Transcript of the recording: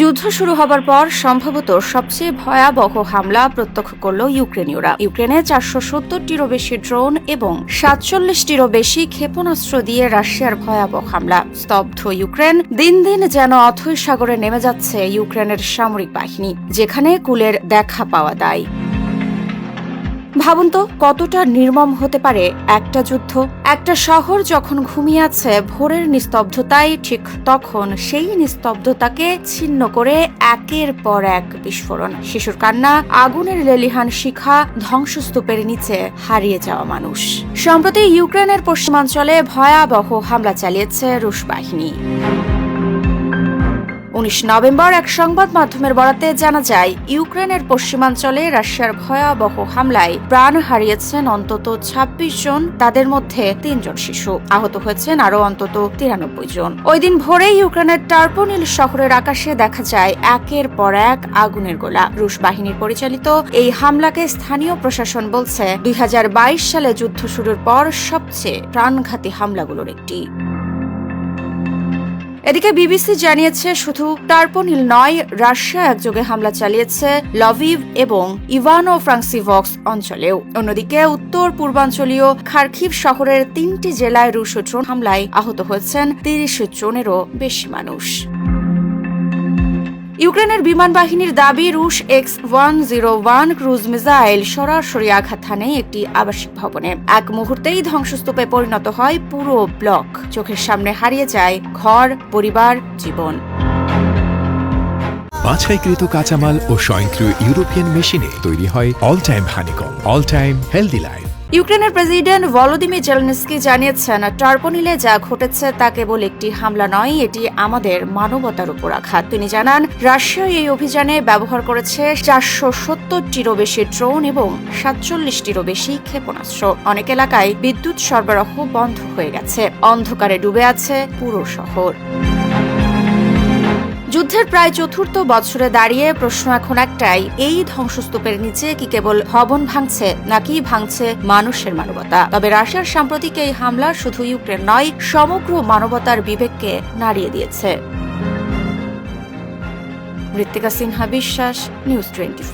যুদ্ধ শুরু হবার পর সম্ভবত সবচেয়ে ভয়াবহ হামলা প্রত্যক্ষ করল ইউক্রেনীয়রা। ইউক্রেনে চারশো সত্তরটিরও বেশি ড্রোন এবং সাতচল্লিশটিরও বেশি ক্ষেপণাস্ত্র দিয়ে রাশিয়ার ভয়াবহ হামলা। স্তব্ধ ইউক্রেন, দিন দিন যেন অথৈ সাগরে নেমে যাচ্ছে ইউক্রেনের সামরিক বাহিনী, যেখানে কুলের দেখা পাওয়া দায়। ভাবুন তো, কতটা নির্মম হতে পারে একটা যুদ্ধ? একটা শহর যখন ঘুমিয়ে আছে, ভোরের নিস্তব্ধতায় ঠিক তখন। সেই নিস্তব্ধতাকে ছিন্ন করে একের পর এক বিস্ফোরণ। শিশুর কান্না, আগুনের লেলিহান শিখা, ধ্বংসস্তূপের নিচে হারিয়ে যাওয়া মানুষ। সম্প্রতি ইউক্রেনের পশ্চিমাঞ্চলে ভয়াবহ হামলা চালিয়েছে রুশ বাহিনী। উনিশ নভেম্বর এক সংবাদ মাধ্যমের বরাতে জানা যায়, ইউক্রেনের পশ্চিমাঞ্চলে রাশিয়ার ভয়াবহ হামলায় প্রাণ হারিয়েছেন অন্তত ২৬ জন, তাদের মধ্যে তিনজন শিশু। আহত হয়েছেন আরও অন্তত তিরানব্বই জন। ওই দিন ভোরে ইউক্রেনের টার্পোনিল শহরের আকাশে দেখা যায় একের পর এক আগুনের গোলা। রুশ বাহিনীর পরিচালিত এই হামলাকে স্থানীয় প্রশাসন বলছে, দুই হাজার বাইশ সালে যুদ্ধ শুরুর পর সবচেয়ে প্রাণঘাতী হামলাগুলোর একটি। এদিকে বিবিসি জানিয়েছে, শুধু টার্পোনিল নয়, রাশিয়া একযোগে হামলা চালিয়েছে লভিভ এবং ইভানো ফ্রান্সিভক্স অঞ্চলেও। অন্যদিকে উত্তর পূর্বাঞ্চলীয় খার্কিভ শহরের তিনটি জেলায় রুশ ড্রোন হামলায় আহত হয়েছেন তিরিশ জনেরও বেশি মানুষ। ইউক্রেনের বিমান বাহিনীর দাবি, রুশ X one zero one cruise missile সরাসরি আঘাত হানে একটি আবাসিক ভবনে। এক মুহূর্তেই ধ্বংসস্তূপে পরিণত হয় পুরো ব্লক। চোখের সামনে হারিয়ে যায় ঘর, পরিবার, জীবন। বাছাইকৃত কাঁচামাল ও স্বয়ংক্রিয় ইউরোপিয়ান মেশিনে তৈরি হয় all time honeycomb all time healthy life ইউক্রেনের প্রেসিডেন্ট ভলোদিমির জেলনিস্কি জানিয়েছেন, টার্পোনিলে যা ঘটেছে তা কেবল একটি হামলা নয়, এটি আমাদের মানবতার উপর আঘাত। তিনি জানান, রাশিয়া এই অভিযানে ব্যবহার করেছে চারশো সত্তরটিরও বেশি ড্রোন এবং সাতচল্লিশটিরও বেশি ক্ষেপণাস্ত্র। অনেক এলাকায় বিদ্যুৎ সরবরাহ বন্ধ হয়ে গেছে। অন্ধকারে ডুবে আছে পুরো শহর। যুদ্ধের প্রায় চতুর্থ বছরে দাঁড়িয়ে প্রশ্ন এখন একটাই, এই ধ্বংসস্তূপের নিচে কি কেবল ভবন ভাঙছে নাকি ভাঙছে মানুষের মানবতা? তবে রাশিয়ার সাম্প্রতিক এই হামলা শুধু ইউক্রেন নয়, সমগ্র মানবতার বিবেককে নাড়িয়ে দিয়েছে। মৃত্তিকা সিনহা বিশ্বাস, নিউজ টোয়েন্টি